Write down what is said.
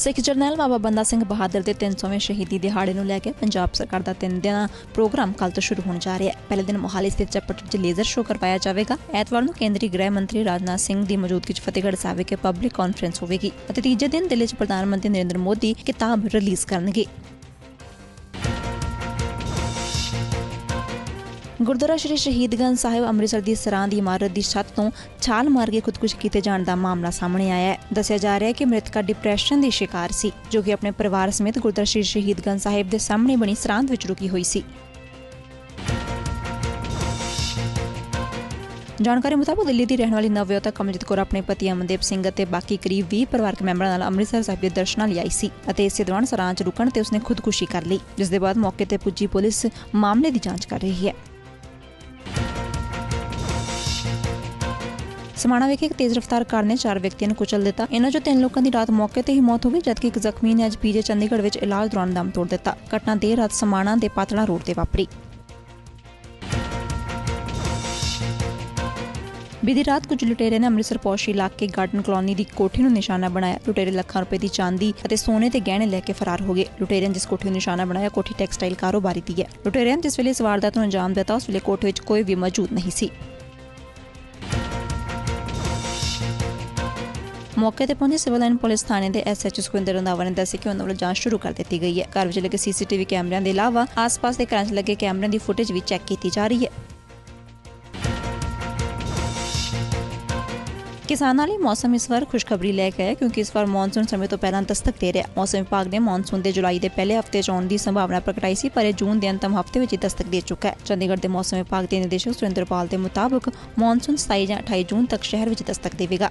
ਸਿੱਖ ਜਰਨੈਲ ਬਾਬਾ ਬੰਦਾ ਸਿੰਘ ਬਹਾਦਰ ਦੇ 300ਵੇਂ ਸ਼ਹੀਦੀ ਦਿਹਾੜੇ ਨੂੰ ਲੈ ਕੇ ਪੰਜਾਬ ਸਰਕਾਰ ਦਾ ਤਿੰਨ ਦਿਨਾਂ ਪ੍ਰੋਗਰਾਮ ਕੱਲ ਤੋਂ ਸ਼ੁਰੂ ਹੋਣ ਜਾ ਰਿਹਾ ਹੈ। ਪਹਿਲੇ ਦਿਨ ਮੋਹਾਲੀ ਸਥਿਤ ਚੱਪਟ ਵਿੱਚ ਲੇਜ਼ਰ ਸ਼ੋਅ ਕਰਵਾਇਆ ਜਾਵੇਗਾ। ਐਤਵਾਰ ਨੂੰ ਕੇਂਦਰੀ ਗ੍ਰਹਿ ਮੰਤਰੀ ਰਾਜਨਾਥ ਸਿੰਘ ਦੀ ਮੌਜੂਦਗੀ 'ਚ ਫਤਿਹਗੜ੍ਹ ਸਾਹਿਬ ਵਿਖੇ ਪਬਲਿਕ ਕਾਨਫਰੰਸ ਹੋਵੇਗੀ ਅਤੇ ਤੀਜੇ ਦਿਨ ਦਿੱਲੀ 'ਚ ਪ੍ਰਧਾਨ ਮੰਤਰੀ ਨਰਿੰਦਰ ਮੋਦੀ ਕਿਤਾਬ ਰਿਲੀਜ਼ ਕਰਨਗੇ। ਗੁਰਦੁਆਰਾ ਸ਼੍ਰੀ ਸ਼ਹੀਦਗੰਜ ਸਾਹਿਬ ਅੰਮ੍ਰਿਤਸਰ ਦੀ ਸਰਾਂ ਦੀ ਇਮਾਰਤ ਦੀ ਛੱਤ ਤੋਂ ਛਾਲ ਮਾਰ ਕੇ ਖੁਦਕੁਸ਼ੀ ਕੀਤੇ ਜਾਣ ਦਾ ਮਾਮਲਾ ਸਾਹਮਣੇ ਆਇਆ ਹੈ। ਦੱਸਿਆ ਜਾ ਰਿਹਾ ਹੈ ਕਿ ਮ੍ਰਿਤਕਾ ਡਿਪਰੈਸ਼ਨ ਦੀ ਸ਼ਿਕਾਰ ਸੀ, ਜੋ ਕਿ ਆਪਣੇ ਪਰਿਵਾਰ ਸਮੇਤ ਗੁਰਦੁਆਰਾ ਸ਼੍ਰੀ ਸ਼ਹੀਦਗੰਜ ਸਾਹਿਬ ਦੇ ਸਾਹਮਣੇ ਬਣੀ ਸਰਾਂ ਵਿੱਚ ਰੁਕੀ ਹੋਈ ਸੀ। ਜਾਣਕਾਰੀ ਮੁਤਾਬਕ ਦਿੱਲੀ ਦੀ ਰਹਿਣ ਵਾਲੀ ਨਵਯੋਤਾ ਕਮਲਜੀਤ ਕੌਰ ਆਪਣੇ ਪਤੀ ਅਮਨਦੀਪ ਸਿੰਘ ਅਤੇ ਬਾਕੀ ਕਰੀਬ 20 ਪਰਿਵਾਰਕ ਮੈਂਬਰਾਂ ਨਾਲ ਅੰਮ੍ਰਿਤਸਰ ਸਾਹਿਬ ਦੇ ਦਰਸ਼ਨਾਂ ਲਈ ਆਈ ਸੀ ਅਤੇ ਇਸੇ ਦੌਰਾਨ ਸਰਾਂ 'ਚ ਰੁਕਣ ਤੇ ਉਸਨੇ ਖੁਦਕੁਸ਼ੀ ਕਰ ਲਈ, ਜਿਸ ਦੇ ਬਾਅਦ ਮੌਕੇ ਤੇ ਪੁੱਜੀ ਪੁਲਿਸ ਮਾਮਲੇ ਦੀ ਜਾਂਚ ਕਰ ਰਹੀ ਹੈ। ਸਮਾਣਾ ਵਿਖੇ ਇੱਕ ਤੇਜ਼ ਰਫ਼ਤਾਰ ਕਾਰ ਨੇ ਚਾਰ ਵਿਅਕਤੀਆਂ ਨੂੰ ਕੁਚਲ ਦਿੱਤਾ। ਇਹਨਾਂ ਚੋਂ ਤਿੰਨ ਲੋਕਾਂ ਦੀ ਰਾਤ ਮੌਕੇ ਤੇ ਹੀ ਮੌਤ ਹੋ ਗਈ, ਜਦਕਿ ਇੱਕ ਜ਼ਖਮੀ ਨੇ ਅੱਜ ਪੀਜੇ ਚੰਡੀਗੜ੍ਹ ਵਿੱਚ ਇਲਾਜ ਦੌਰਾਨ ਦਮ ਤੋੜ ਦਿੱਤਾ। ਘਟਨਾ ਦੇਰ ਰਾਤ ਸਮਾਣਾ ਦੇ ਪਾਤੜਾ ਰੋਡ ਤੇ ਵਾਪਰੀ। ਬੀਤੀ ਰਾਤ ਕੁਝ ਲੁਟੇਰੇ ਨੇ ਅੰਮ੍ਰਿਤਸਰ ਪੌਸ਼ ਇਲਾਕੇ ਗਾਰਡਨ ਕਲੋਨੀ ਦੀ ਕੋਠੀ ਨੂੰ ਨਿਸ਼ਾਨਾ ਬਣਾਇਆ। ਲੁਟੇਰੇ ਲੱਖਾਂ ਰੁਪਏ ਦੀ ਚਾਂਦੀ ਅਤੇ ਸੋਨੇ ਤੇ ਗਹਿਣੇ ਲੈ ਕੇ ਫਰਾਰ ਹੋ ਗਏ। ਲੁਟੇਰਿਆਂ ਜਿਸ ਕੋਠੀ ਨੂੰ ਨਿਸ਼ਾਨਾ ਬਣਾਇਆ, ਕੋਠੀ ਟੈਕਸਟਾਈਲ ਕਾਰੋਬਾਰੀ ਦੀ ਹੈ। ਲੁਟੇਰਿਆਂ ਜਿਸ ਵੇਲੇ ਇਸ ਵਾਰਦਾਤ ਨੂੰ ਅੰਜਾਮ ਦਿੱਤਾ, ਉਸ ਵੇਲੇ ਕੋਠੀ ਵਿੱਚ ਕੋਈ ਵੀ ਮੌਜੂਦ ਨਹੀਂ ਸੀ। ਮੌਕੇ ਤੇ ਪਹੁੰਚੇ ਸਿਵਲ ਐਂਡ ਪੁਲਿਸ ਥਾਣੇ ਦੇ ਐਸਐਚਓ ਸੁਖਿੰਦਰ ਰੰਧਾਵਾ ਨੇ ਦੱਸਿਆ ਕਿ ਉਹਨਾਂ ਵੱਲੋਂ ਜਾਂਚ ਸ਼ੁਰੂ ਕਰ ਦਿੱਤੀ ਗਈ ਹੈ। ਘਰ ਵਿੱਚ ਲੱਗੇ ਸੀਸੀਟੀਵੀ ਕੈਮਰਿਆਂ ਦੇ ਇਲਾਵਾ ਆਸ-ਪਾਸ ਦੇ ਘਰਾਂ 'ਚ ਲੱਗੇ ਕੈਮਰਿਆਂ ਦੀ ਫੁਟੇਜ ਵੀ ਚੈੱਕ ਕੀਤੀ ਜਾ ਰਹੀ ਹੈ। ਕਿਸਾਨਾਂ ਲਈ ਮੌਸਮ ਇਸ ਵਾਰ ਖੁਸ਼ਖਬਰੀ ਲੈ ਕੇ ਆਇਆ ਕਿਉਂਕਿ ਇਸ ਵਾਰ ਮੌਨਸੂਨ ਸਮੇਂ ਤੋਂ ਪਹਿਲਾਂ ਦਸਤਕ ਦੇ ਰਿਹਾ। ਮੌਸਮ ਵਿਭਾਗ ਨੇ ਮੌਨਸੂਨ ਦੇ ਜੁਲਾਈ ਦੇ ਪਹਿਲੇ ਹਫ਼ਤੇ 'ਚ ਆਉਣ ਦੀ ਸੰਭਾਵਨਾ ਪ੍ਰਗਟਾਈ ਸੀ, ਪਰ ਇਹ ਜੂਨ ਦੇ ਅੰਤਮ ਹਫ਼ਤੇ ਵਿੱਚ ਹੀ ਦਸਤਕ ਦੇ ਚੁੱਕਾ ਹੈ। ਚੰਡੀਗੜ੍ਹ ਦੇ ਮੌਸਮ ਵਿਭਾਗ ਦੇ ਨਿਰਦੇਸ਼ਕ ਸੁਰਿੰਦਰਪਾਲ ਦੇ ਮੁਤਾਬਕ ਮੌਨਸੂਨ 27 ਜਾਂ 28 ਜੂਨ ਤੱਕ ਸ਼ਹਿਰ ਵਿੱਚ ਦਸਤਕ ਦੇਵੇਗਾ।